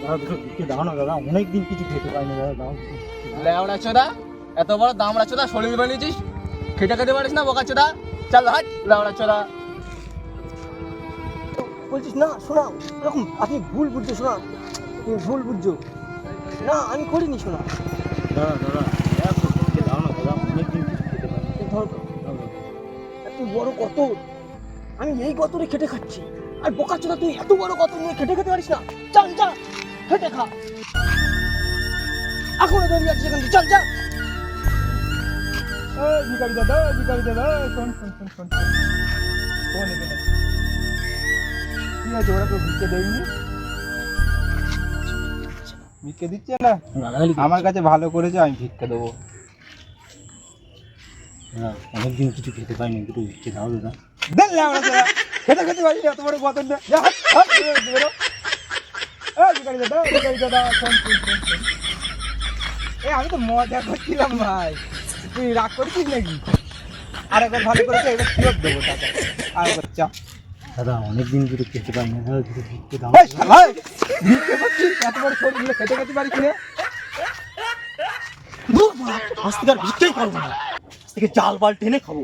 দাদা দুটো ভিক্ষে দাও না দাদা অনেক দিন কিছু খেতে পাইনি দাদা দাও লেওড়া চোদা এত বড় দামড়া চোদা শরীর বানিয়েছিস খেটে খেতে পারিস না বোকা চোদা? চল হাট লেওড়া চোদা। বলছিস না শোনা এরকম আপনি ভুল বুঝছ শোনা তুমি ভুল বুঝছ। না আমি করিনি শোনা। দাদা দাদা একটু ভিক্ষে দাও না দাদা অনেক কিছু খেতে পাইনি। এই ধর এত বড় কত? আমি এই কতরে খেটে খাচ্ছি। আর বোকা চোদা তুই এত বড় কত নিয়ে খেটে খেতে পারিস না? চল যা। খেটে খা এখনও দাঁড়িয়ে আছিস এখান থেকে চল যা ভিকারি দাদা ভিকারি দাদা শোন শোন শোন শোন শোন। এখানে। কি আছে ওরা তো ভিক্ষে দেয়নি? ভিক্ষে দিচ্ছে না? আমার কাছে ভালো করেছে আমি ভিক্ষে দেবো। দাদা অনেক দিন কিছু খেতে পাইনি দুটো ভিক্ষে দাও দাদা। খেতে খেতে পারি এত বড় গতন না দাদা, দাদা, শোন। আমি তো মজা করছিলাম ভাই। তুই রাগ করছিস নাকি? আর একবার ভালো করেছে এবার ফেরত দেবো টাকা। আর একবার চা। দাদা অনেক দিন কিছু খেতে দাদা দাও শালা, এই, ভিক্ষে করছিস এত বড় শরীর খেতে খেতে পারিস না। আজ থেকে আর ভিক্ষেই করব না। আজ থেকে চাল বাল টেনে খাব।